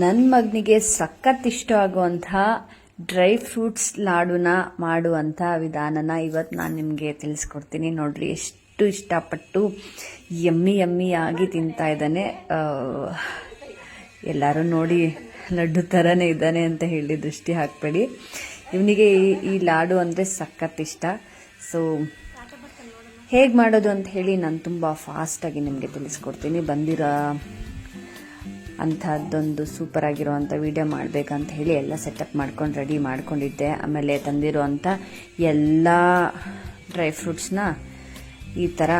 ನನ್ನ ಮಗನಿಗೆ ಸಖತ್ ಇಷ್ಟ ಆಗುವಂಥ ಡ್ರೈ ಫ್ರೂಟ್ಸ್ ಲಾಡುನ ಮಾಡುವಂಥ ವಿಧಾನನ ಇವತ್ತು ನಾನು ನಿಮಗೆ ತಿಳಿಸ್ಕೊಡ್ತೀನಿ. ನೋಡ್ರಿ, ಎಷ್ಟು ಇಷ್ಟಪಟ್ಟು ಯಮ್ಮಿ ಯಮ್ಮಿ ಆಗಿ ತಿಂತಾ ಇದ್ದಾನೆ. ಎಲ್ಲರೂ ನೋಡಿ ಲಡ್ಡು ಥರನೇ ಇದ್ದಾನೆ ಅಂತ ಹೇಳಿ ದೃಷ್ಟಿ ಹಾಕಬೇಡಿ. ಇವನಿಗೆ ಈ ಈ ಲಾಡು ಅಂದರೆ ಸಖತ್ ಇಷ್ಟ. ಸೊ ಹೇಗೆ ಮಾಡೋದು ಅಂತ ಹೇಳಿ ನಾನು ತುಂಬ ಫಾಸ್ಟಾಗಿ ನಿಮಗೆ ತಿಳಿಸ್ಕೊಡ್ತೀನಿ. ಬಂದಿರೋ ಅಂಥದ್ದೊಂದು ಸೂಪರ್ ಆಗಿರುವಂಥ ವಿಡಿಯೋ ಮಾಡಬೇಕಂತ ಹೇಳಿ ಎಲ್ಲ ಸೆಟಪ್ ಮಾಡ್ಕೊಂಡು ರೆಡಿ ಮಾಡ್ಕೊಂಡಿದ್ದೆ. ಆಮೇಲೆ ತಂದಿರುವಂಥ ಎಲ್ಲ ಡ್ರೈ ಫ್ರೂಟ್ಸ್ನ ಈ ಥರ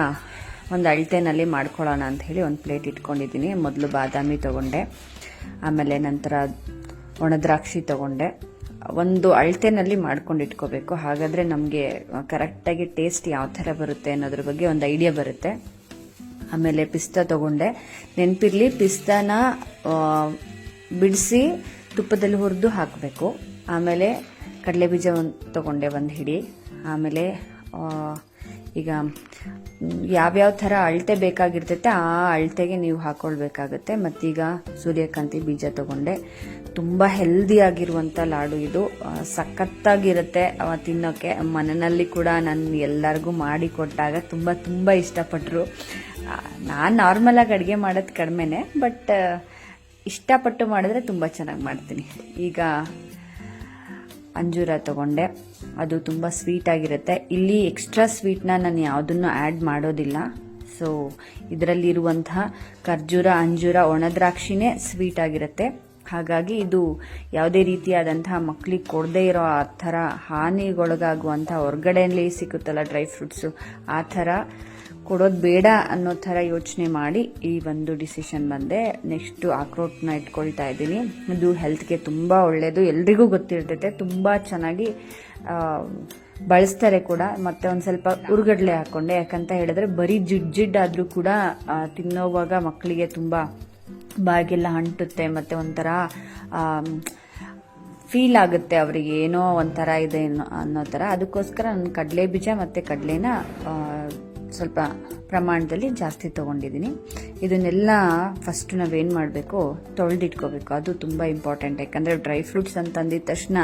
ಒಂದು ಅಳತೆನಲ್ಲಿ ಮಾಡ್ಕೊಳ್ಳೋಣ ಅಂತ ಹೇಳಿ ಒಂದು ಪ್ಲೇಟ್ ಇಟ್ಕೊಂಡಿದ್ದೀನಿ. ಮೊದಲು ಬಾದಾಮಿ ತೊಗೊಂಡೆ. ಆಮೇಲೆ ನಂತರ ಒಣದ್ರಾಕ್ಷಿ ತೊಗೊಂಡೆ. ಒಂದು ಅಳತೆನಲ್ಲಿ ಮಾಡ್ಕೊಂಡು ಇಟ್ಕೋಬೇಕು ಹಾಗಾದರೆ ನಮಗೆ ಕರೆಕ್ಟಾಗಿ ಟೇಸ್ಟ್ ಯಾವ ಥರ ಬರುತ್ತೆ ಅನ್ನೋದ್ರ ಬಗ್ಗೆ ಒಂದು ಐಡಿಯಾ ಬರುತ್ತೆ. ಆಮೇಲೆ ಪಿಸ್ತಾ ತಗೊಂಡೆ. ನೆನಪಿರ್ಲಿ, ಪಿಸ್ತಾನ ಬಿಡಿಸಿ ತುಪ್ಪದಲ್ಲಿ ಹುರಿದು ಹಾಕಬೇಕು. ಆಮೇಲೆ ಕಡಲೆ ಬೀಜ ಒಂದು ತೊಗೊಂಡೆ ಒಂದು ಹಿಡಿ. ಆಮೇಲೆ ಈಗ ಯಾವ್ಯಾವ ಥರ ಅಳತೆ ಬೇಕಾಗಿರ್ತೈತೆ ಆ ಅಳತೆಗೆ ನೀವು ಹಾಕೊಳ್ಬೇಕಾಗತ್ತೆ. ಮತ್ತೀಗ ಸೂರ್ಯಕಾಂತಿ ಬೀಜ ತಗೊಂಡೆ. ತುಂಬ ಹೆಲ್ದಿ ಆಗಿರುವಂಥ ಲಾಡು ಇದು. ಸಖತ್ತಾಗಿರುತ್ತೆ ತಿನ್ನೋಕ್ಕೆ ಮನೆಯಲ್ಲಿ ಕೂಡ ನಾನು ಎಲ್ಲರಿಗೂ ಮಾಡಿ ಕೊಟ್ಟಾಗ ತುಂಬ ತುಂಬ ಇಷ್ಟಪಟ್ಟರು ನಾನು ನಾರ್ಮಲಾಗಿ ಅಡುಗೆ ಮಾಡೋದು ಕಡಿಮೆನೆ ಬಟ್ ಇಷ್ಟಪಟ್ಟು ಮಾಡಿದ್ರೆ ತುಂಬ ಚೆನ್ನಾಗಿ ಮಾಡ್ತೀನಿ. ಈಗ, ಅಂಜೂರ ತಗೊಂಡೆ. ಅದು ತುಂಬ ಸ್ವೀಟ್ ಆಗಿರುತ್ತೆ. ಇಲ್ಲಿ ಎಕ್ಸ್ಟ್ರಾ ಸ್ವೀಟ್ನ ನಾನು ಯಾವುದನ್ನು ಆ್ಯಡ್ ಮಾಡೋದಿಲ್ಲ. ಸೊ ಇದರಲ್ಲಿರುವಂತಹ ಖರ್ಜೂರ, ಅಂಜೂರ, ಒಣದ್ರಾಕ್ಷಿನೇ ಸ್ವೀಟ್ ಆಗಿರುತ್ತೆ. ಹಾಗಾಗಿ ಇದು ಯಾವುದೇ ರೀತಿಯಾದಂತಹ ಮಕ್ಕಳಿಗೆ ಕೊಡದೇ ಇರೋ ಆ ಥರ ಹಾನಿಗೊಳಗಾಗುವಂಥ ಹೊರಗಡೆಯಲ್ಲಿ ಸಿಗುತ್ತಲ್ಲ ಡ್ರೈ ಫ್ರೂಟ್ಸು ಆ ಥರ ಕೊಡೋದು ಬೇಡ ಅನ್ನೋ ಥರ ಯೋಚನೆ ಮಾಡಿ ಈ ಒಂದು ಡಿಸಿಷನ್ ಬಂದೆ. ನೆಕ್ಸ್ಟು ಆಕ್ರೋಟ್ನ ಇಟ್ಕೊಳ್ತಾ ಇದ್ದೀನಿ. ಇದು ಹೆಲ್ತ್ಗೆ ತುಂಬ ಒಳ್ಳೆಯದು ಎಲ್ರಿಗೂ ಗೊತ್ತಿರ್ತೈತೆ. ತುಂಬ ಚೆನ್ನಾಗಿ ಬಳಸ್ತಾರೆ ಕೂಡ. ಮತ್ತೆ ಒಂದು ಸ್ವಲ್ಪ ಉರುಗಡ್ಲೆ ಹಾಕೊಂಡೆ. ಯಾಕಂತ ಹೇಳಿದ್ರೆ ಬರೀ ಜಿಡ್ ಜಿಡ್ ಆದರೂ ಕೂಡ ತಿನ್ನೋವಾಗ ಮಕ್ಕಳಿಗೆ ತುಂಬ ಬಾಗಿಲ್ಲ ಅಂಟುತ್ತೆ. ಮತ್ತು ಒಂಥರ ಫೀಲ್ ಆಗುತ್ತೆ ಅವರಿಗೆ ಏನೋ ಒಂಥರ ಇದೆ ಅನ್ನೋ ಥರ. ಅದಕ್ಕೋಸ್ಕರ ನಾನು ಕಡಲೆ ಬೀಜ ಮತ್ತು ಕಡಲೆನ ಸ್ವಲ್ಪ ಪ್ರಮಾಣದಲ್ಲಿ ಜಾಸ್ತಿ ತೊಗೊಂಡಿದ್ದೀನಿ. ಇದನ್ನೆಲ್ಲ ಫಸ್ಟ್ ನಾವೇನು ಮಾಡಬೇಕು? ತೊಳೆದಿಟ್ಕೋಬೇಕು. ಅದು ತುಂಬ ಇಂಪಾರ್ಟೆಂಟ್ ಯಾಕಂದರೆ ಡ್ರೈ ಫ್ರೂಟ್ಸ್ ಅಂತ ಅಂದಿದ ತಕ್ಷಣ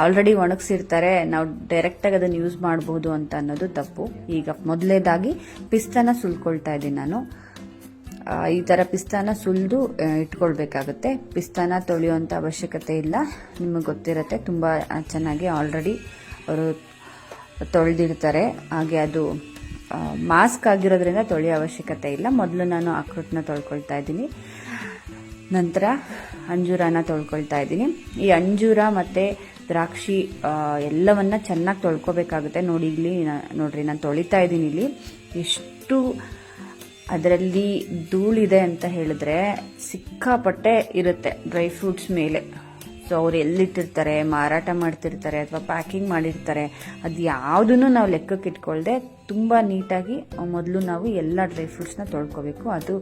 ಆಲ್ರೆಡಿ ಒಣಗಿಸಿರ್ತಾರೆ. ನಾವು ಡೈರೆಕ್ಟಾಗಿ ಅದನ್ನು ಯೂಸ್ ಮಾಡ್ಬೋದು ಅಂತ ಅನ್ನೋದು ತಪ್ಪು. ಈಗ ಮೊದಲೇದಾಗಿ ಪಿಸ್ತಾನ ಸುಲ್ಕೊಳ್ತಾ ಇದ್ದೀನಿ ನಾನು. ಈ ಥರ ಪಿಸ್ತಾನ ಸುಲಿದು ಇಟ್ಕೊಳ್ಬೇಕಾಗುತ್ತೆ. ಪಿಸ್ತಾನ ತೊಳೆಯುವಂಥ ಅವಶ್ಯಕತೆ ಇಲ್ಲ. ನಿಮಗೆ ಗೊತ್ತಿರುತ್ತೆ, ತುಂಬ ಚೆನ್ನಾಗಿ ಆಲ್ರೆಡಿ ಅವರು ತೊಳೆದಿರ್ತಾರೆ ಹಾಗೆ ಅದು ಮಾಸ್ಕ್ ಆಗಿರೋದ್ರಿಂದ ತೊಳೆಯೋ ಅವಶ್ಯಕತೆ ಇಲ್ಲ. ಮೊದಲು ನಾನು ಅಕ್ರೂಟ್ನ ತೊಳ್ಕೊಳ್ತಾ ಇದ್ದೀನಿ. ನಂತರ ಅಂಜೂರನ ತೊಳ್ಕೊಳ್ತಾ ಇದ್ದೀನಿ. ಈ ಅಂಜೂರ ಮತ್ತು ದ್ರಾಕ್ಷಿ ಎಲ್ಲವನ್ನ ಚೆನ್ನಾಗಿ ತೊಳ್ಕೊಬೇಕಾಗುತ್ತೆ. ನೋಡಿ, ಇಲ್ಲಿ ನೋಡ್ರಿ, ನಾನು ತೊಳಿತಾ ಇದ್ದೀನಿ ಇಲ್ಲಿ. ಎಷ್ಟು ಅದರಲ್ಲಿ ಧೂಳಿದೆ ಅಂತ ಹೇಳಿದ್ರೆ ಸಿಕ್ಕಾಪಟ್ಟೆ ಇರುತ್ತೆ ಡ್ರೈ ಫ್ರೂಟ್ಸ್ ಮೇಲೆ. ಸೊ ಅವ್ರು ಎಲ್ಲಿಟ್ಟಿರ್ತಾರೆ, ಮಾರಾಟ ಮಾಡ್ತಿರ್ತಾರೆ ಅಥವಾ ಪ್ಯಾಕಿಂಗ್ ಮಾಡಿರ್ತಾರೆ, ಅದು ಯಾವುದನ್ನು ನಾವು ಲೆಕ್ಕಕ್ಕೆ ಇಟ್ಕೊಳ್ದೆ ತುಂಬ ನೀಟಾಗಿ ಮೊದಲು ನಾವು ಎಲ್ಲ ಡ್ರೈ ಫ್ರೂಟ್ಸ್ನ ತೊಳ್ಕೊಬೇಕು. ಅದು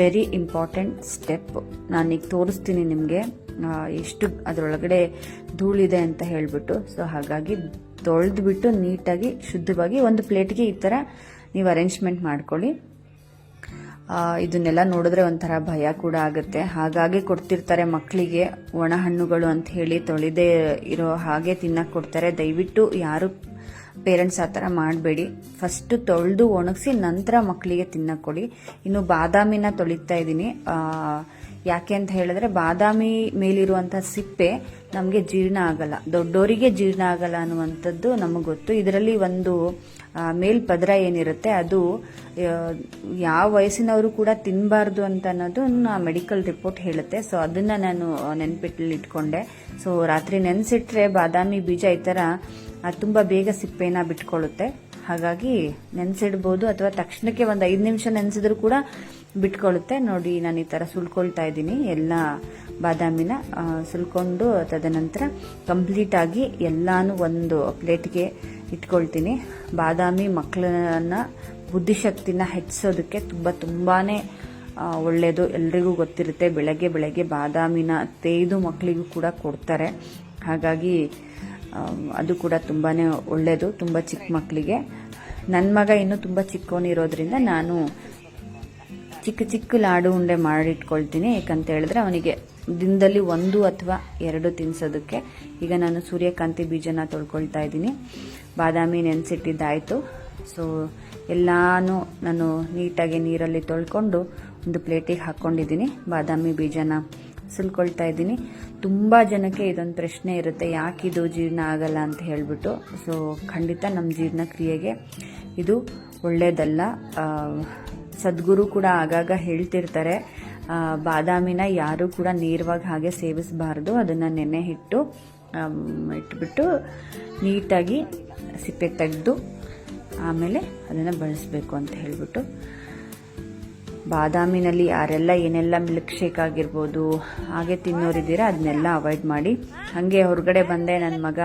ವೆರಿ ಇಂಪಾರ್ಟೆಂಟ್ ಸ್ಟೆಪ್ ನಾನು ಈಗ ತೋರಿಸ್ತೀನಿ ನಿಮಗೆ ಎಷ್ಟು ಅದರೊಳಗಡೆ ಧೂಳಿದೆ ಅಂತ ಹೇಳಿಬಿಟ್ಟು. ಸೊ ಹಾಗಾಗಿ ತೊಳೆದ್ಬಿಟ್ಟು ನೀಟಾಗಿ ಶುದ್ಧವಾಗಿ ಒಂದು ಪ್ಲೇಟ್ಗೆ ಈ ಥರ ನೀವು ಅರೇಂಜ್ಮೆಂಟ್ ಮಾಡ್ಕೊಳ್ಳಿ. ಇದನ್ನೆಲ್ಲ ನೋಡಿದ್ರೆ ಒಂಥರ ಭಯ ಕೂಡ ಆಗುತ್ತೆ. ಹಾಗಾಗಿ ಕೊಡ್ತಿರ್ತಾರೆ ಮಕ್ಕಳಿಗೆ ಒಣ ಹಣ್ಣುಗಳು ಅಂತ ಹೇಳಿ ತೊಳೆದೇ ಇರೋ ಹಾಗೆ ತಿನ್ನಕ್ಕೆ ಕೊಡ್ತಾರೆ. ದಯವಿಟ್ಟು ಯಾರು ಪೇರೆಂಟ್ಸ್ ಆ ಥರ ಮಾಡಬೇಡಿ. ಫಸ್ಟು ತೊಳೆದು ಒಣಗಿಸಿ ನಂತರ ಮಕ್ಕಳಿಗೆ ತಿನ್ನಕ್ಕೆ ಕೊಡಿ. ಇನ್ನು ಬಾದಾಮಿನ ತೊಳಿತಾ ಇದ್ದೀನಿ. ಯಾಕೆ ಅಂತ ಹೇಳಿದ್ರೆ ಬಾದಾಮಿ ಮೇಲಿರುವಂಥ ಸಿಪ್ಪೆ ನಮಗೆ ಜೀರ್ಣ ಆಗಲ್ಲ. ದೊಡ್ಡೋರಿಗೆ ಜೀರ್ಣ ಆಗಲ್ಲ ಅನ್ನುವಂಥದ್ದು ನಮಗೆ ಗೊತ್ತು. ಇದರಲ್ಲಿ ಒಂದು ಆ, ಮೇಲ್ ಪದರ ಏನಿರುತ್ತೆ ಅದು ಯಾವ ವಯಸ್ಸಿನವರು ಕೂಡ ತಿನ್ನಬಾರ್ದು ಅಂತ ಅನ್ನೋದು ಮೆಡಿಕಲ್ ರಿಪೋರ್ಟ್ ಹೇಳುತ್ತೆ. ಸೊ ಅದನ್ನ ನಾನು ನೆನ್ಪಿಟ್ಟಲ್ಲಿ ಇಟ್ಕೊಂಡೆ. ಸೊ ರಾತ್ರಿ ನೆನೆಸಿಟ್ರೆ ಬಾದಾಮಿ ಬೀಜ ಈ ಥರ ತುಂಬ ಬೇಗ ಸಿಪ್ಪೆನ ಬಿಟ್ಕೊಳ್ಳುತ್ತೆ. ಹಾಗಾಗಿ ನೆನೆಸಿಡ್ಬೋದು ಅಥವಾ ತಕ್ಷಣಕ್ಕೆ ಒಂದು ಐದು ನಿಮಿಷ ನೆನೆಸಿದ್ರು ಕೂಡ ಬಿಟ್ಕೊಳ್ಳುತ್ತೆ. ನೋಡಿ ನಾನು ಈ ಥರ ಸುಲ್ಕೊಳ್ತಾ ಇದ್ದೀನಿ. ಎಲ್ಲ ಬಾದಾಮಿನ ಸುಲ್ಕೊಂಡು ತದನಂತರ ಕಂಪ್ಲೀಟಾಗಿ ಎಲ್ಲಾನು ಒಂದು ಪ್ಲೇಟ್ಗೆ ಇಟ್ಕೊಳ್ತೀನಿ. ಬಾದಾಮಿ ಮಕ್ಕಳನ್ನ ಬುದ್ಧಿಶಕ್ತಿನ ಹೆಚ್ಚಿಸೋದಕ್ಕೆ ತುಂಬ ತುಂಬಾ ಒಳ್ಳೆಯದು ಎಲ್ರಿಗೂ ಗೊತ್ತಿರುತ್ತೆ, ಬೆಳಗ್ಗೆ ಬೆಳಗ್ಗೆ ಬಾದಾಮಿನ ತೇಯ್ದು ಮಕ್ಕಳಿಗೂ ಕೂಡ ಕೊಡ್ತಾರೆ. ಹಾಗಾಗಿ ಅದು ಕೂಡ ತುಂಬಾ ಒಳ್ಳೆಯದು ತುಂಬ ಚಿಕ್ಕ ಮಕ್ಕಳಿಗೆ ನನ್ನ ಮಗ ಇನ್ನೂ ತುಂಬ ಚಿಕ್ಕವನಿರೋದ್ರಿಂದ ನಾನು ಚಿಕ್ಕ ಚಿಕ್ಕ ಲಾಡು ಉಂಡೆ ಮಾಡಿಟ್ಕೊಳ್ತೀನಿ. ಯಾಕಂತ ಹೇಳಿದ್ರೆ ಅವನಿಗೆ ದಿನದಲ್ಲಿ ಒಂದು ಅಥವಾ ಎರಡು ತಿನ್ಸೋದಕ್ಕೆ. ಈಗ ನಾನು ಸೂರ್ಯಕಾಂತಿ ಬೀಜನ ತೊಳ್ಕೊಳ್ತಾ ಇದ್ದೀನಿ. ಬಾದಾಮಿ ನೆನೆಸಿಟ್ಟಿದ್ದಾಯಿತು. ಸೊ ಎಲ್ಲಾನು ನಾನು ನೀಟಾಗಿ ನೀರಲ್ಲಿ ತೊಳ್ಕೊಂಡು ಒಂದು ಪ್ಲೇಟಿಗೆ ಹಾಕ್ಕೊಂಡಿದ್ದೀನಿ ಬಾದಾಮಿ ಬೀಜನ ಸುಲ್ಕೊಳ್ತಾ ಇದ್ದೀನಿ. ತುಂಬ ಜನಕ್ಕೆ ಇದೊಂದು ಪ್ರಶ್ನೆ ಇರುತ್ತೆ, ಯಾಕೆ ಇದು ಜೀರ್ಣ ಆಗಲ್ಲ ಅಂತ ಹೇಳಿಬಿಟ್ಟು. ಸೊ ಖಂಡಿತ ನಮ್ಮ ಜೀರ್ಣಕ್ರಿಯೆಗೆ ಇದು ಒಳ್ಳೆಯದಲ್ಲ ಸದ್ಗುರು ಕೂಡ ಆಗಾಗ ಹೇಳ್ತಿರ್ತಾರೆ ಬಾದಾಮಿನ ಯಾರೂ ಕೂಡ ನೇರವಾಗಿ ಹಾಗೆ ಸೇವಿಸಬಾರ್ದು. ಅದನ್ನು ನೆನೆ ಇಟ್ಟು ಇಟ್ಬಿಟ್ಟು ನೀಟಾಗಿ ಸಿಪ್ಪೆ ತೆಗೆದು ಆಮೇಲೆ ಅದನ್ನು ಬಳಸಬೇಕು ಅಂತ ಹೇಳಿಬಿಟ್ಟು. ಬಾದಾಮಿನಲ್ಲಿ ಯಾರೆಲ್ಲ ಏನೆಲ್ಲ ಮಿಲ್ಕ್ ಶೇಕ್ ಆಗಿರ್ಬೋದು, ಹಾಗೆ ತಿನ್ನೋರಿದ್ದೀರಾ ಅದನ್ನೆಲ್ಲ ಅವಾಯ್ಡ್ ಮಾಡಿ. ಹಾಗೆ ಹೊರಗಡೆ ಬಂದೆ ನನ್ನ ಮಗ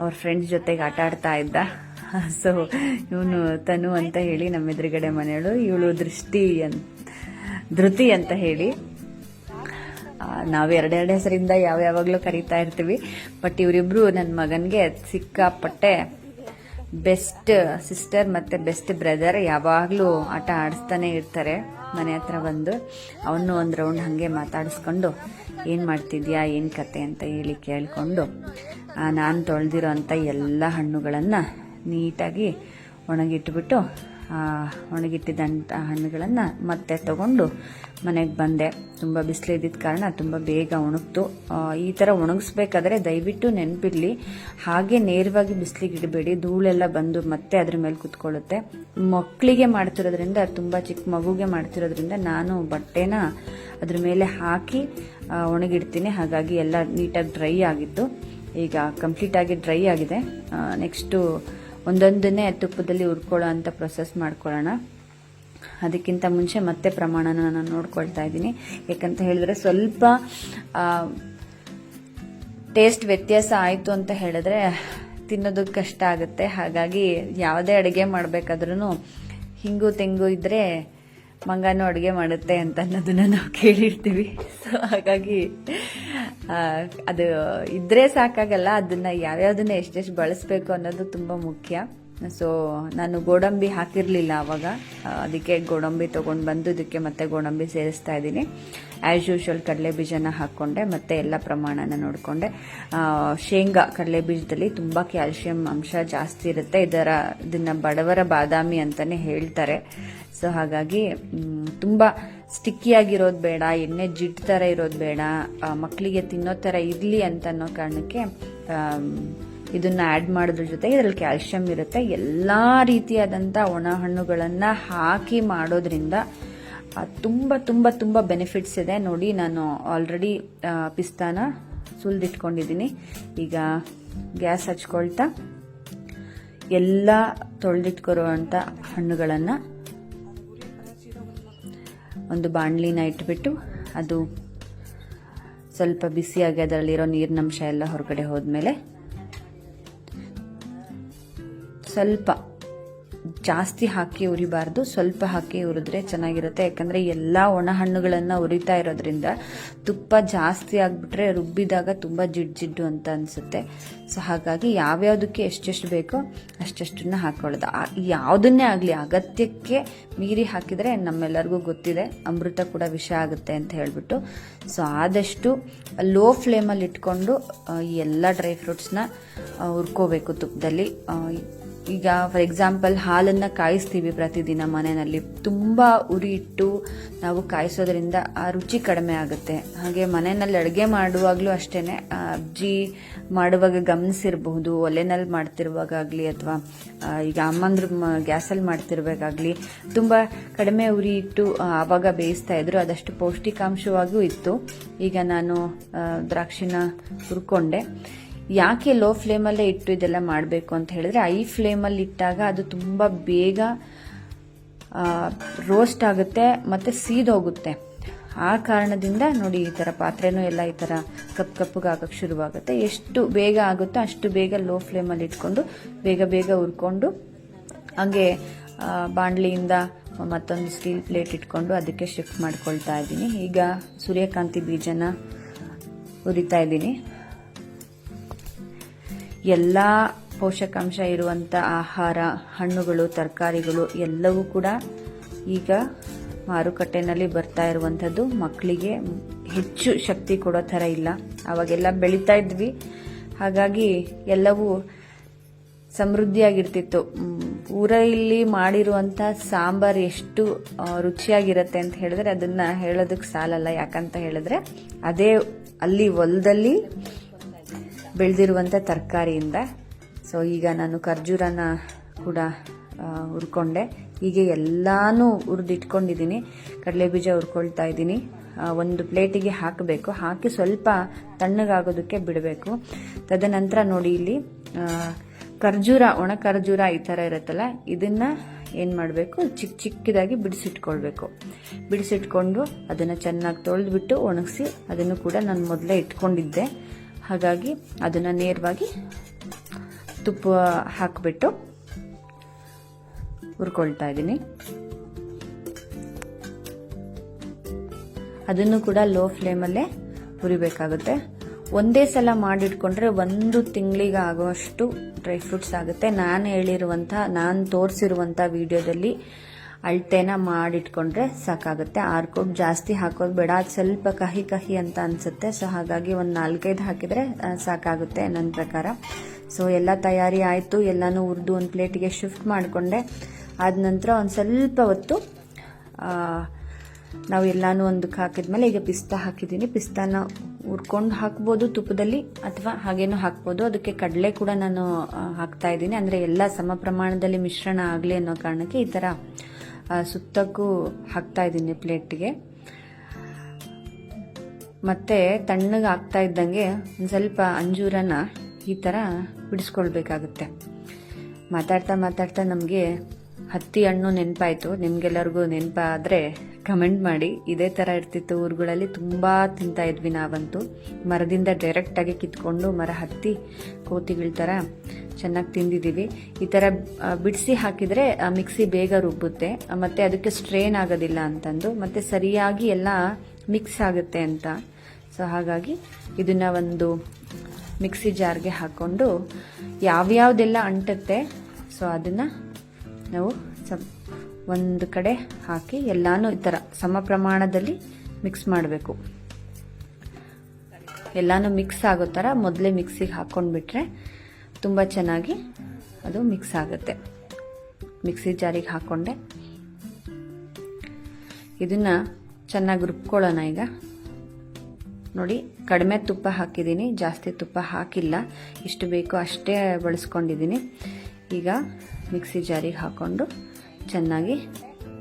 ಅವ್ರ ಫ್ರೆಂಡ್ಸ್ ಜೊತೆಗೆ ಆಟ ಆಡ್ತಾ ಇದ್ದ. ಸೊ ಇವನು ತನು ಅಂತ ಹೇಳಿ ನಮ್ಮ ಎದುರುಗಡೆ ಮನೆಯಳು ಇವಳು ದೃಷ್ಟಿ ಅಂತ ಧೃತಿ ಅಂತ ಹೇಳಿ. ನಾವು ಎರಡೆರಡು ಹೆಸರಿಂದ ಯಾವ ಯಾವಾಗಲೂ ಕರೀತಾ ಇರ್ತೀವಿ, ಬಟ್ ಇವರಿಬ್ರು ನನ್ನ ಮಗನಿಗೆ ಸಿಕ್ಕಾಪಟ್ಟೆ ಬೆಸ್ಟ್ ಸಿಸ್ಟರ್ ಮತ್ತು ಬೆಸ್ಟ್ ಬ್ರದರ್ ಯಾವಾಗಲೂ ಆಟ ಆಡಿಸ್ತಾನೆ ಇರ್ತಾರೆ. ಮನೆ ಹತ್ರ ಬಂದು ಅವನು ಒಂದು ರೌಂಡ್ ಹಾಗೆ ಮಾತಾಡಿಸ್ಕೊಂಡು, ಏನು ಮಾಡ್ತಿದ್ಯಾ? ಏನು ಕತೆ? ಅಂತ ಹೇಳಿ ಕೇಳಿಕೊಂಡು ನಾನು ತೊಳೆದಿರೋ ಅಂಥ ಎಲ್ಲ ಹಣ್ಣುಗಳನ್ನು ನೀಟಾಗಿ ಒಣಗಿಟ್ಬಿಟ್ಟು ಒಣಗಿಟ್ಟಿದ್ದಂಥ ಹಣ್ಣುಗಳನ್ನು ಮತ್ತೆ ತಗೊಂಡು ಮನೆಗೆ ಬಂದೆ. ತುಂಬ ಬಿಸಿಲಿದ್ದಿದ್ದ ಕಾರಣ ತುಂಬ ಬೇಗ ಒಣಗ್ತು. ಈ ಥರ ಒಣಗಿಸ್ಬೇಕಾದ್ರೆ ದಯವಿಟ್ಟು ನೆನಪಿರಲಿ. ಹಾಗೆ ನೇರವಾಗಿ ಬಿಸಿಲಿಗೆ ಇಡಬೇಡಿ. ಧೂಳೆಲ್ಲ ಬಂದು ಮತ್ತೆ ಅದ್ರ ಮೇಲೆ ಕುತ್ಕೊಳ್ಳುತ್ತೆ. ಮಕ್ಕಳಿಗೆ ಮಾಡ್ತಿರೋದ್ರಿಂದ, ತುಂಬ ಚಿಕ್ಕ ಮಗುಗೆ ಮಾಡ್ತಿರೋದ್ರಿಂದ ನಾನು ಬಟ್ಟೆನ ಅದ್ರ ಮೇಲೆ ಹಾಕಿ ಒಣಗಿಡ್ತೀನಿ. ಹಾಗಾಗಿ ಎಲ್ಲ ನೀಟಾಗಿ ಡ್ರೈ ಆಗಿತ್ತು ಈಗ ಕಂಪ್ಲೀಟಾಗಿ ಡ್ರೈ ಆಗಿದೆ. ನೆಕ್ಸ್ಟು ಒಂದೊಂದನ್ನೇ ತುಪ್ಪದಲ್ಲಿ ಹುರ್ಕೊಳ್ಳೋ ಅಂತ ಪ್ರೊಸೆಸ್ ಮಾಡ್ಕೊಳ್ಳೋಣ. ಅದಕ್ಕಿಂತ ಮುಂಚೆ ಮತ್ತೆ ಪ್ರಮಾಣನ ನಾನು ನೋಡ್ಕೊಳ್ತಾ ಇದ್ದೀನಿ. ಯಾಕಂತ ಹೇಳಿದ್ರೆ ಸ್ವಲ್ಪ ಟೇಸ್ಟ್ ವ್ಯತ್ಯಾಸ ಆಯಿತು ಅಂತ ಹೇಳಿದ್ರೆ ತಿನ್ನೋದಕ್ಕೆ ಕಷ್ಟ ಆಗುತ್ತೆ. ಹಾಗಾಗಿ ಯಾವುದೇ ಅಡುಗೆ ಮಾಡಬೇಕಾದ್ರೂ ಹಿಂಗು ತೆಂಗು ಇದ್ದರೆ ಮಂಗನೂ ಅಡುಗೆ ಮಾಡುತ್ತೆ ಅಂತ ಅನ್ನೋದನ್ನ ನಾವು ಕೇಳಿರ್ತೀವಿ. ಸೊ ಹಾಗಾಗಿ ಅದು ಇದ್ರೆ ಸಾಕಾಗಲ್ಲ ಅದನ್ನ ಯಾವ್ಯಾವ್ದನ್ನ ಎಷ್ಟೆಷ್ಟು ಬಳಸಬೇಕು ಅನ್ನೋದು ತುಂಬ ಮುಖ್ಯ. ಸೊ ನಾನು ಗೋಡಂಬಿ ಹಾಕಿರಲಿಲ್ಲ ಆವಾಗ ಅದಕ್ಕೆ ಗೋಡಂಬಿ ತೊಗೊಂಡು ಬಂದು ಇದಕ್ಕೆ ಮತ್ತೆ ಗೋಡಂಬಿ ಸೇರಿಸ್ತಾ ಇದ್ದೀನಿ. ಆ್ಯಸ್ ಯೂಶುವಲ್ ಕಡಲೆ ಬೀಜನ ಹಾಕ್ಕೊಂಡೆ ಮತ್ತೆ ಎಲ್ಲ ಪ್ರಮಾಣನ ನೋಡಿಕೊಂಡೆ. ಶೇಂಗಾ ಕಡಲೆ ಬೀಜದಲ್ಲಿ ತುಂಬ ಕ್ಯಾಲ್ಶಿಯಂ ಅಂಶ ಜಾಸ್ತಿ ಇರುತ್ತೆ. ಇದರ, ಇದನ್ನ ಬಡವರ ಬಾದಾಮಿ ಅಂತಾನೆ ಹೇಳ್ತಾರೆ. ಸೊ ಹಾಗಾಗಿ ತುಂಬ ಸ್ಟಿಕ್ಕಿಯಾಗಿರೋದು ಬೇಡ, ಎಣ್ಣೆ ಜಿಡ್ ಥರ ಇರೋದು ಬೇಡ. ಮಕ್ಕಳಿಗೆ ತಿನ್ನೋ ಥರ ಇರಲಿ ಅಂತ ಅನ್ನೋ ಕಾರಣಕ್ಕೆ ಇದನ್ನ ಆ್ಯಡ್ ಮಾಡೋದ್ರ ಜೊತೆ ಇದರಲ್ಲಿ ಕ್ಯಾಲ್ಶಿಯಂ ಇರುತ್ತೆ. ಎಲ್ಲ ರೀತಿಯಾದಂಥ ಒಣ ಹಣ್ಣುಗಳನ್ನು ಹಾಕಿ ಮಾಡೋದ್ರಿಂದ ತುಂಬ ತುಂಬ ತುಂಬ ಬೆನಿಫಿಟ್ಸ್ ಇದೆ. ನೋಡಿ, ನಾನು ಆಲ್ರೆಡಿ ಪಿಸ್ತಾನ ಸುಲ್ದಿಟ್ಕೊಂಡಿದ್ದೀನಿ. ಈಗ ಗ್ಯಾಸ್ ಹಚ್ಕೊಳ್ತಾ ಎಲ್ಲ ತೊಳೆದಿಟ್ಕೊರುವಂಥ ಹಣ್ಣುಗಳನ್ನು ಒಂದು ಬಾಣಲಿನ ಇಟ್ಬಿಟ್ಟು ಅದು ಸ್ವಲ್ಪ ಬಿಸಿಯಾಗಿ ಅದರಲ್ಲಿರೋ ನೀರಿನಂಶ ಎಲ್ಲ ಹೊರಗಡೆ ಹೋದ್ಮೇಲೆ ಸ್ವಲ್ಪ ಜಾಸ್ತಿ ಹಾಕಿ ಉರಿಬಾರ್ದು, ಸ್ವಲ್ಪ ಹಾಕಿ ಉರಿದ್ರೆ ಚೆನ್ನಾಗಿರುತ್ತೆ. ಯಾಕಂದರೆ ಎಲ್ಲ ಒಣ ಹಣ್ಣುಗಳನ್ನು ಉರಿತಾ ಇರೋದ್ರಿಂದ ತುಪ್ಪ ಜಾಸ್ತಿ ಆಗಿಬಿಟ್ರೆ ರುಬ್ಬಿದಾಗ ತುಂಬ ಜಿಡ್ ಜಿಡ್ಡು ಅಂತ ಅನಿಸುತ್ತೆ. ಸೊ ಹಾಗಾಗಿ ಯಾವ್ಯಾವುದಕ್ಕೆ ಎಷ್ಟೆಷ್ಟು ಬೇಕೋ ಅಷ್ಟೆಷ್ಟನ್ನ ಹಾಕೊಳ್ಳೋದು. ಯಾವುದನ್ನೇ ಆಗಲಿ ಅಗತ್ಯಕ್ಕೆ ಮೀರಿ ಹಾಕಿದರೆ ನಮ್ಮೆಲ್ಲರಿಗೂ ಗೊತ್ತಿದೆ. ಅಮೃತ ಕೂಡ ವಿಷ ಆಗುತ್ತೆ ಅಂತ ಹೇಳಿಬಿಟ್ಟು. ಸೊ ಆದಷ್ಟು ಲೋ ಫ್ಲೇಮಲ್ಲಿ ಇಟ್ಕೊಂಡು ಎಲ್ಲ ಡ್ರೈ ಫ್ರೂಟ್ಸ್ನ ಹುರ್ಕೋಬೇಕು ತುಪ್ಪದಲ್ಲಿ ಈಗ ಫಾರ್ ಎಕ್ಸಾಂಪಲ್ ಹಾಲನ್ನು ಕಾಯಿಸ್ತೀವಿ ಪ್ರತಿದಿನ ಮನೆಯಲ್ಲಿ. ತುಂಬ ಉರಿ ಇಟ್ಟು ನಾವು ಕಾಯಿಸೋದ್ರಿಂದ ಆ ರುಚಿ ಕಡಿಮೆ ಆಗುತ್ತೆ. ಹಾಗೆ ಮನೆಯಲ್ಲಿ ಅಡುಗೆ ಮಾಡುವಾಗಲೂ ಅಷ್ಟೇ ಅಜ್ಜಿ ಮಾಡುವಾಗ ಗಮನಿಸಿರಬಹುದು, ಒಲೆನಲ್ಲಿ ಮಾಡ್ತಿರುವಾಗಲಿ ಅಥವಾ ಈಗ ಅಮ್ಮಂದ್ರ ಗ್ಯಾಸಲ್ಲಿ ಮಾಡ್ತಿರ್ಬೇಕಾಗಲಿ ತುಂಬ ಕಡಿಮೆ ಉರಿ ಇಟ್ಟು ಆವಾಗ ಬೇಯಿಸ್ತಾ ಇದ್ರು ಅದಷ್ಟು ಪೌಷ್ಟಿಕಾಂಶವಾಗೂ ಇತ್ತು. ಈಗ ನಾನು ದ್ರಾಕ್ಷಿನ ಹುರ್ಕೊಂಡೆ. ಯಾಕೆ ಲೋ ಫ್ಲೇಮಲ್ಲೇ ಇಟ್ಟು ಇದೆಲ್ಲ ಮಾಡಬೇಕು ಅಂತ ಹೇಳಿದ್ರೆ ಐ ಫ್ಲೇಮಲ್ಲಿ ಇಟ್ಟಾಗ ಅದು ತುಂಬ ಬೇಗ ರೋಸ್ಟ್ ಆಗುತ್ತೆ ಮತ್ತು ಸೀದೋಗುತ್ತೆ ಆ ಕಾರಣದಿಂದ ನೋಡಿ ಈ ಥರ ಪಾತ್ರೆನೂ ಎಲ್ಲ ಈ ಥರ ಕಪ್ ಕಪ್ಪಗೆ ಆಗೋಕ್ಕೆ ಶುರುವಾಗುತ್ತೆ. ಎಷ್ಟು ಬೇಗ ಆಗುತ್ತೋ ಅಷ್ಟು ಬೇಗ ಲೋ ಫ್ಲೇಮಲ್ಲಿ ಇಟ್ಕೊಂಡು ಬೇಗ ಬೇಗ ಹುರ್ಕೊಂಡು ಹಾಗೆ ಬಾಣಲಿಯಿಂದ ಮತ್ತೊಂದು ಸ್ಟೀಲ್ ಪ್ಲೇಟ್ ಇಟ್ಕೊಂಡು ಅದಕ್ಕೆ ಶಿಫ್ಟ್ ಮಾಡ್ಕೊಳ್ತಾ ಇದ್ದೀನಿ. ಈಗ ಸೂರ್ಯಕಾಂತಿ ಬೀಜನ ಹುರಿತಾ ಇದ್ದೀನಿ. ಎಲ್ಲ ಪೋಷಕಾಂಶ ಇರುವಂಥ ಆಹಾರ, ಹಣ್ಣುಗಳು, ತರಕಾರಿಗಳು ಎಲ್ಲವೂ ಕೂಡ ಈಗ ಮಾರುಕಟ್ಟೆನಲ್ಲಿ ಬರ್ತಾ ಇರುವಂಥದ್ದು. ಮಕ್ಕಳಿಗೆ ಹೆಚ್ಚು ಶಕ್ತಿ ಕೊಡೋ ಥರ ಇಲ್ಲ. ಅವಾಗೆಲ್ಲ ಬೆಳೀತಾ ಇದ್ವಿ. ಹಾಗಾಗಿ ಎಲ್ಲವೂ ಸಮೃದ್ಧಿಯಾಗಿರ್ತಿತ್ತು. ಊರ ಊರಲ್ಲಿ ಮಾಡಿರುವಂಥ ಸಾಂಬಾರ್ ಎಷ್ಟು ರುಚಿಯಾಗಿರುತ್ತೆ ಅಂತ ಹೇಳಿದ್ರೆ ಅದನ್ನು ಹೇಳೋದಕ್ಕೆ ಸಾಲಲ್ಲ. ಯಾಕಂತ ಹೇಳಿದ್ರೆ ಅದೇ ಅಲ್ಲಿ ಹೊಲದಲ್ಲಿ ಬೆಳೆದಿರುವಂಥ ತರಕಾರಿಯಿಂದ. ಸೊ ಈಗ ನಾನು ಖರ್ಜೂರನ ಕೂಡ ಹುರ್ಕೊಂಡೆ. ಹೀಗೆ ಎಲ್ಲಾನು ಹುರಿದಿಟ್ಕೊಂಡಿದ್ದೀನಿ. ಕಡಲೆ ಬೀಜ ಹುರ್ಕೊಳ್ತಾ ಇದ್ದೀನಿ. ಒಂದು ಪ್ಲೇಟಿಗೆ ಹಾಕಬೇಕು. ಹಾಕಿ ಸ್ವಲ್ಪ ತಣ್ಣಗಾಗೋದಕ್ಕೆ ಬಿಡಬೇಕು. ತದನಂತರ ನೋಡಿ ಇಲ್ಲಿ ಖರ್ಜೂರ, ಒಣ ಖರ್ಜೂರ ಈ ಥರ ಇರುತ್ತಲ್ಲ, ಇದನ್ನು ಏನು ಮಾಡಬೇಕು? ಚಿಕ್ಕ ಚಿಕ್ಕದಾಗಿ ಬಿಡಿಸಿಟ್ಕೊಳ್ಬೇಕು. ಬಿಡಿಸಿಟ್ಕೊಂಡು ಅದನ್ನು ಚೆನ್ನಾಗಿ ತೊಳೆದ್ಬಿಟ್ಟು ಒಣಗಿಸಿ ಅದನ್ನು ಕೂಡ ನಾನು ಮೊದಲೇ ಇಟ್ಕೊಂಡಿದ್ದೆ. ಹಾಗಾಗಿ ಅದನ್ನು ನೇರವಾಗಿ ತುಪ್ಪ ಹಾಕಿಬಿಟ್ಟು ಹುರ್ಕೊಳ್ತಾ ಇದ್ದೀನಿ. ಅದನ್ನು ಕೂಡ ಲೋ ಫ್ಲೇಮಲ್ಲೇ ಹುರಿಬೇಕಾಗುತ್ತೆ. ಒಂದೇ ಸಲ ಮಾಡಿಟ್ಕೊಂಡ್ರೆ ಒಂದು ತಿಂಗಳಿಗೆ ಆಗುವಷ್ಟು ಡ್ರೈ ಫ್ರೂಟ್ಸ್ ಆಗುತ್ತೆ. ನಾನು ಹೇಳಿರುವಂಥ, ನಾನು ತೋರಿಸಿರುವಂಥ ವಿಡಿಯೋದಲ್ಲಿ ಅಳತೆನ ಮಾಡಿಟ್ಕೊಂಡ್ರೆ ಸಾಕಾಗುತ್ತೆ. ಆರ್ಕೋಟ್ ಜಾಸ್ತಿ ಹಾಕೋದು ಬೇಡ. ಅದು ಸ್ವಲ್ಪ ಕಹಿ ಕಹಿ ಅಂತ ಅನ್ಸುತ್ತೆ. ಸೊ, ಹಾಗಾಗಿ ಒಂದು ನಾಲ್ಕೈದು ಹಾಕಿದ್ರೆ ಸಾಕಾಗುತ್ತೆ ನನ್ನ ಪ್ರಕಾರ. ಸೊ, ಎಲ್ಲ ತಯಾರಿ ಆಯಿತು. ಎಲ್ಲನೂ ಹುರಿದು ಒಂದು ಪ್ಲೇಟಿಗೆ ಶಿಫ್ಟ್ ಮಾಡಿಕೊಂಡೆ. ಆದ ನಂತರ ಒಂದು ಸ್ವಲ್ಪ ಹೊತ್ತು ನಾವು ಎಲ್ಲಾನು ಒಂದಕ್ಕೆ ಹಾಕಿದ್ಮೇಲೆ ಈಗ ಪಿಸ್ತಾ ಹಾಕಿದ್ದೀನಿ. ಪಿಸ್ತಾನ ಹುರ್ಕೊಂಡು ಹಾಕ್ಬೋದು ತುಪ್ಪದಲ್ಲಿ ಅಥವಾ ಹಾಗೇನೂ ಹಾಕ್ಬೋದು. ಅದಕ್ಕೆ ಕಡಲೆ ಕೂಡ ನಾನು ಹಾಕ್ತಾ ಇದ್ದೀನಿ. ಅಂದರೆ ಎಲ್ಲ ಸಮ ಪ್ರಮಾಣದಲ್ಲಿ ಮಿಶ್ರಣ ಆಗಲಿ ಅನ್ನೋ ಕಾರಣಕ್ಕೆ ಈ ಥರ ಸುತ್ತಕ್ಕೂ ಹಾಕ್ತಾ ಇದ್ದೀನಿ ಪ್ಲೇಟ್ಗೆ. ಮತ್ತೆ ತಣ್ಣಗೆ ಆಗ್ತಾ ಇದ್ದಂಗೆ ಒಂದು ಸ್ವಲ್ಪ ಅಂಜೂರನ ಈ ಥರ ಬಿಡಿಸ್ಕೊಳ್ಬೇಕಾಗುತ್ತೆ. ಮಾತಾಡ್ತಾ ಮಾತಾಡ್ತಾ ನಮಗೆ ಹತ್ತಿ ಹಣ್ಣು ನೆನಪಾಯಿತು. ನಿಮಗೆಲ್ಲರಿಗೂ ನೆನಪಾದರೆ ಕಮೆಂಟ್ ಮಾಡಿ. ಇದೇ ಥರ ಇರ್ತಿತ್ತು. ಊರುಗಳಲ್ಲಿ ತುಂಬ ತಿಂತಾ ಇದ್ವಿ ನಾವಂತೂ. ಮರದಿಂದ ಡೈರೆಕ್ಟಾಗಿ ಕಿತ್ಕೊಂಡು ಮರ ಹತ್ತಿ ಕೋತಿಗಳ ಥರ ಚೆನ್ನಾಗಿ ತಿಂದಿದ್ದೀವಿ ಈ ಥರ ಬಿಡಿಸಿ ಹಾಕಿದರೆ ಮಿಕ್ಸಿ ಬೇಗ ರುಬ್ಬುತ್ತೆ. ಮತ್ತು ಅದಕ್ಕೆ ಸ್ಟ್ರೇನ್ ಆಗೋದಿಲ್ಲ ಅಂತಂದು. ಮತ್ತೆ ಸರಿಯಾಗಿ ಎಲ್ಲ ಮಿಕ್ಸ್ ಆಗುತ್ತೆ ಅಂತ. ಸೊ ಹಾಗಾಗಿ ಇದನ್ನ ಒಂದು ಮಿಕ್ಸಿ ಜಾರ್ಗೆ ಹಾಕ್ಕೊಂಡು ಯಾವ್ಯಾವುದೆಲ್ಲ ಅಂಟುತ್ತೆ, ಸೊ, ಅದನ್ನು ನಾವು ಒಂದು ಕಡೆ ಹಾಕಿ ಎಲ್ಲಾನು ಈ ಥರ ಸಮ ಪ್ರಮಾಣದಲ್ಲಿ ಮಿಕ್ಸ್ ಮಾಡಬೇಕು. ಎಲ್ಲಾನು ಮಿಕ್ಸ್ ಆಗೋ ಥರ ಮೊದಲೇ ಮಿಕ್ಸಿಗೆ ಹಾಕ್ಕೊಂಡ್ಬಿಟ್ರೆ ತುಂಬ ಚೆನ್ನಾಗಿ ಅದು ಮಿಕ್ಸ್ ಆಗುತ್ತೆ. ಮಿಕ್ಸಿ ಜಾರಿಗೆ ಹಾಕ್ಕೊಂಡೆ ಇದನ್ನು ಚೆನ್ನಾಗಿ ರುಬ್ಕೊಳ್ಳೋಣ ಈಗ. ನೋಡಿ, ಕಡಿಮೆ ತುಪ್ಪ ಹಾಕಿದ್ದೀನಿ, ಜಾಸ್ತಿ ತುಪ್ಪ ಹಾಕಿಲ್ಲ. ಎಷ್ಟು ಬೇಕೋ ಅಷ್ಟೇ ಬಳಸ್ಕೊಂಡಿದ್ದೀನಿ. ಈಗ ಮಿಕ್ಸಿ ಜಾರಿಗೆ ಹಾಕ್ಕೊಂಡು ಚೆನ್ನಾಗಿ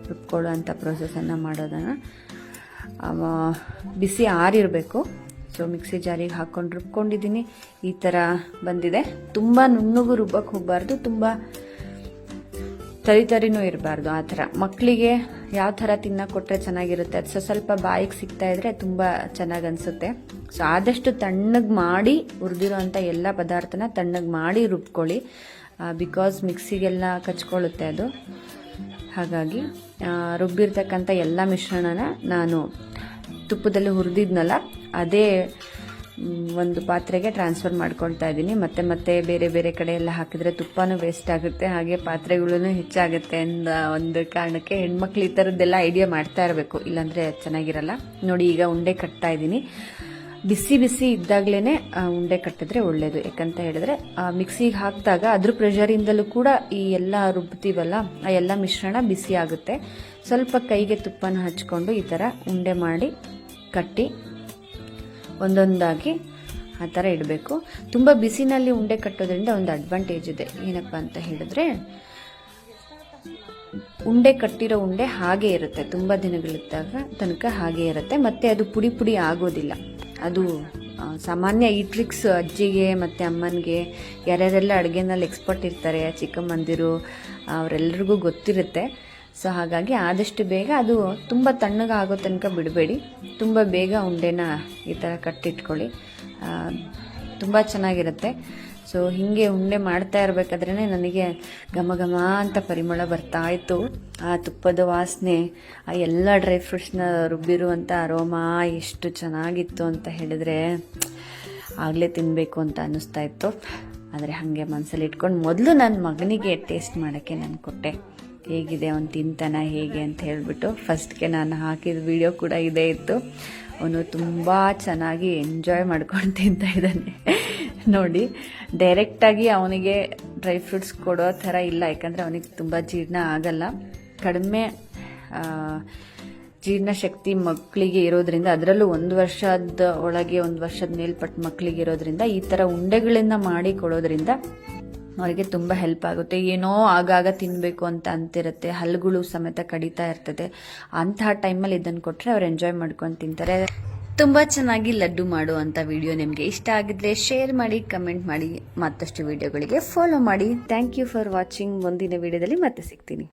ರುಬ್ಕೊಳ್ಳೋವಂಥ ಪ್ರೊಸೆಸನ್ನು ಮಾಡೋದನ್ನು. ಬಿಸಿ ಆರಿರಬೇಕು. ಸೊ ಮಿಕ್ಸಿ ಜಾರಿಗೆ ಹಾಕ್ಕೊಂಡು ರುಬ್ಕೊಂಡಿದ್ದೀನಿ. ಈ ಥರ ಬಂದಿದೆ. ತುಂಬ ನುಣ್ಣಗೂ ರುಬ್ಬಕ್ಕೆ ಹೋಗಬಾರ್ದು. ತುಂಬ ತರಿ ತರಿನೂ ಇರಬಾರ್ದು ಆ ಥರ ಮಕ್ಕಳಿಗೆ ಯಾವ ಥರ ತಿನ್ನೋಕೆ ಕೊಟ್ಟರೆ ಚೆನ್ನಾಗಿರುತ್ತೆ? ಅದು ಸ್ವಲ್ಪ ಬಾಯಿಗೆ ಸಿಗ್ತಾ ಇದ್ರೆ ತುಂಬ ಚೆನ್ನಾಗಿ ಅನಿಸುತ್ತೆ. ಸೊ ಆದಷ್ಟು ತಣ್ಣಗೆ ಮಾಡಿ ಹುರಿದಿರೋ ಅಂಥ ಎಲ್ಲ ಪದಾರ್ಥನ ತಣ್ಣಗೆ ಮಾಡಿ ರುಬ್ಕೊಳ್ಳಿ. ಬಿಕಾಸ್ ಮಿಕ್ಸಿಗೆಲ್ಲ ಕಚ್ಕೊಳ್ಳುತ್ತೆ ಅದು. ಹಾಗಾಗಿ ರುಬ್ಬಿರ್ತಕ್ಕಂಥ ಎಲ್ಲ ಮಿಶ್ರಣನ ನಾನು ತುಪ್ಪದಲ್ಲಿ ಹುರಿದಿದ್ನಲ್ಲ, ಅದೇ ಒಂದು ಪಾತ್ರೆಗೆ ಟ್ರಾನ್ಸ್ಫರ್ ಮಾಡ್ಕೊಳ್ತಾ ಇದ್ದೀನಿ. ಮತ್ತೆ ಮತ್ತೆ ಬೇರೆ ಬೇರೆ ಕಡೆ ಎಲ್ಲ ಹಾಕಿದ್ರೆ ತುಪ್ಪನೂ ವೇಸ್ಟ್ ಆಗುತ್ತೆ. ಹಾಗೆ ಪಾತ್ರೆಗಳೂ ಹೆಚ್ಚಾಗುತ್ತೆ ಅಂದ ಒಂದು ಕಾರಣಕ್ಕೆ ಹೆಣ್ಮಕ್ಳು ಈ ಥರದ್ದೆಲ್ಲ ಐಡಿಯಾ ಮಾಡ್ತಾ ಇರಬೇಕು. ಇಲ್ಲಾಂದರೆ ಚೆನ್ನಾಗಿರಲ್ಲ. ನೋಡಿ, ಈಗ ಉಂಡೆ ಕಟ್ತಾ ಇದ್ದೀನಿ. ಬಿಸಿ ಬಿಸಿ ಇದ್ದಾಗಲೇ ಉಂಡೆ ಕಟ್ಟಿದ್ರೆ ಒಳ್ಳೇದು. ಯಾಕಂತ ಹೇಳಿದ್ರೆ ಮಿಕ್ಸಿಗೆ ಹಾಕಿದಾಗ ಅದ್ರ ಪ್ರೆಷರಿಂದಲೂ ಕೂಡ ಈ ಎಲ್ಲ ರುಬ್ತೀವಲ್ಲ, ಆ ಎಲ್ಲ ಮಿಶ್ರಣ ಬಿಸಿ ಆಗುತ್ತೆ. ಸ್ವಲ್ಪ ಕೈಗೆ ತುಪ್ಪನ ಹಚ್ಕೊಂಡು ಈ ಥರ ಉಂಡೆ ಮಾಡಿ ಕಟ್ಟಿ ಒಂದೊಂದಾಗಿ ಆ ಥರ ಇಡಬೇಕು. ತುಂಬ ಬಿಸಿನಲ್ಲಿ ಉಂಡೆ ಕಟ್ಟೋದ್ರಿಂದ ಒಂದು ಅಡ್ವಾಂಟೇಜ್ ಇದೆ. ಏನಪ್ಪ ಅಂತ ಹೇಳಿದ್ರೆ ಉಂಡೆ ಕಟ್ಟಿರೋ ಉಂಡೆ ಹಾಗೆ ಇರುತ್ತೆ. ತುಂಬ ದಿನಗಳಿದ್ದಾಗ ತನಕ ಹಾಗೆ ಇರುತ್ತೆ. ಮತ್ತೆ ಅದು ಪುಡಿ ಪುಡಿ ಆಗೋದಿಲ್ಲ. ಅದು ಸಾಮಾನ್ಯ ಈ ಟ್ರಿಕ್ಸ್ ಅಜ್ಜಿಗೆ ಮತ್ತು ಅಮ್ಮನಿಗೆ ಯಾರ್ಯಾರೆಲ್ಲ ಅಡುಗೆನಲ್ಲಿ ಎಕ್ಸ್ಪರ್ಟ್ ಇರ್ತಾರೆ, ಚಿಕ್ಕಮ್ಮಂದಿರು ಅವರೆಲ್ಲರಿಗೂ ಗೊತ್ತಿರುತ್ತೆ. ಸೊ ಹಾಗಾಗಿ ಆದಷ್ಟು ಬೇಗ ಅದು ತುಂಬ ತಣ್ಣಗೆ ಆಗೋ ತನಕ ಬಿಡಬೇಡಿ. ತುಂಬ ಬೇಗ ಉಂಡೆನ ಈ ಥರ ಕಟ್ಟಿಟ್ಕೊಳ್ಳಿ. ತುಂಬ ಚೆನ್ನಾಗಿರುತ್ತೆ. ಸೊ ಹೀಗೆ ಉಂಡೆ ಮಾಡ್ತಾ ಇರಬೇಕಾದ್ರೇ ನನಗೆ ಘಮ ಘಮ ಅಂತ ಪರಿಮಳ ಬರ್ತಾ ಇತ್ತು. ಆ ತುಪ್ಪದ ವಾಸನೆ, ಆ ಎಲ್ಲ ಡ್ರೈ ಫ್ರೂಟ್ಸ್ನ ರುಬ್ಬಿರುವಂಥ ಅರೋಮಾ ಎಷ್ಟು ಚೆನ್ನಾಗಿತ್ತು ಅಂತ ಹೇಳಿದ್ರೆ ಆಗಲೇ ತಿನ್ನಬೇಕು ಅಂತ ಅನ್ನಿಸ್ತಾ ಇತ್ತು. ಆದರೆ ಹಾಗೆ ಮನಸ್ಸಲ್ಲಿ ಇಟ್ಕೊಂಡು ಮೊದಲು ನನ್ನ ಮಗನಿಗೆ ಟೇಸ್ಟ್ ಮಾಡೋಕ್ಕೆ ನಾನು ಕೊಟ್ಟೆ. ಹೇಗಿದೆ ಅವ್ನು ತಿಂತಾನ ಹೇಗೆ ಅಂತ ಹೇಳಿಬಿಟ್ಟು ಫಸ್ಟ್ಗೆ ನಾನು ಹಾಕಿದ ವಿಡಿಯೋ ಕೂಡ ಇದೇ ಇತ್ತು. ಅವನು ತುಂಬ ಚೆನ್ನಾಗಿ ಎಂಜಾಯ್ ಮಾಡ್ಕೊಂಡು ತಿಂತಾ ಇದ್ದಾನೆ. ನೋಡಿ ಡೈರೆಕ್ಟಾಗಿ ಅವನಿಗೆ ಡ್ರೈ ಫ್ರೂಟ್ಸ್ ಕೊಡೋ ಥರ ಇಲ್ಲ, ಯಾಕಂದರೆ ಅವನಿಗೆ ತುಂಬ ಜೀರ್ಣ ಆಗಲ್ಲ. ಕಡಿಮೆ ಜೀರ್ಣ ಶಕ್ತಿ ಮಕ್ಕಳಿಗೆ ಇರೋದ್ರಿಂದ, ಅದರಲ್ಲೂ ಒಂದು ವರ್ಷದ ಒಳಗೆ ಒಂದು ವರ್ಷದ ಮೇಲ್ಪಟ್ಟ ಮಕ್ಕಳಿಗೆ ಇರೋದ್ರಿಂದ, ಈ ಥರ ಉಂಡೆಗಳನ್ನ ಮಾಡಿ ಕೊಡೋದ್ರಿಂದ ಅವರಿಗೆ ತುಂಬ ಹೆಲ್ಪ್ ಆಗುತ್ತೆ. ಏನೋ ಆಗಾಗ ತಿನ್ನಬೇಕು ಅಂತ ಅಂತಿರುತ್ತೆ ಹಲ್ಲುಗಳು ಸಮೇತ ಕಡಿತಾ ಇರ್ತದೆ. ಅಂತಹ ಟೈಮಲ್ಲಿ ಇದನ್ನು ಕೊಟ್ಟರೆ ಅವ್ರು ಎಂಜಾಯ್ ಮಾಡ್ಕೊಂಡು ತಿಂತಾರೆ. ತುಂಬ ಚೆನ್ನಾಗಿ ಲಡ್ಡು ಮಾಡುವಂಥ ವಿಡಿಯೋ ನಿಮಗೆ ಇಷ್ಟ ಆಗಿದ್ರೆ ಶೇರ್ ಮಾಡಿ ಕಮೆಂಟ್ ಮಾಡಿ, ಮತ್ತಷ್ಟು ವಿಡಿಯೋಗಳಿಗೆ ಫಾಲೋ ಮಾಡಿ. ಥ್ಯಾಂಕ್ ಯು ಫಾರ್ ವಾಚಿಂಗ್ ಮುಂದಿನ ವಿಡಿಯೋದಲ್ಲಿ ಮತ್ತೆ ಸಿಗ್ತೀನಿ.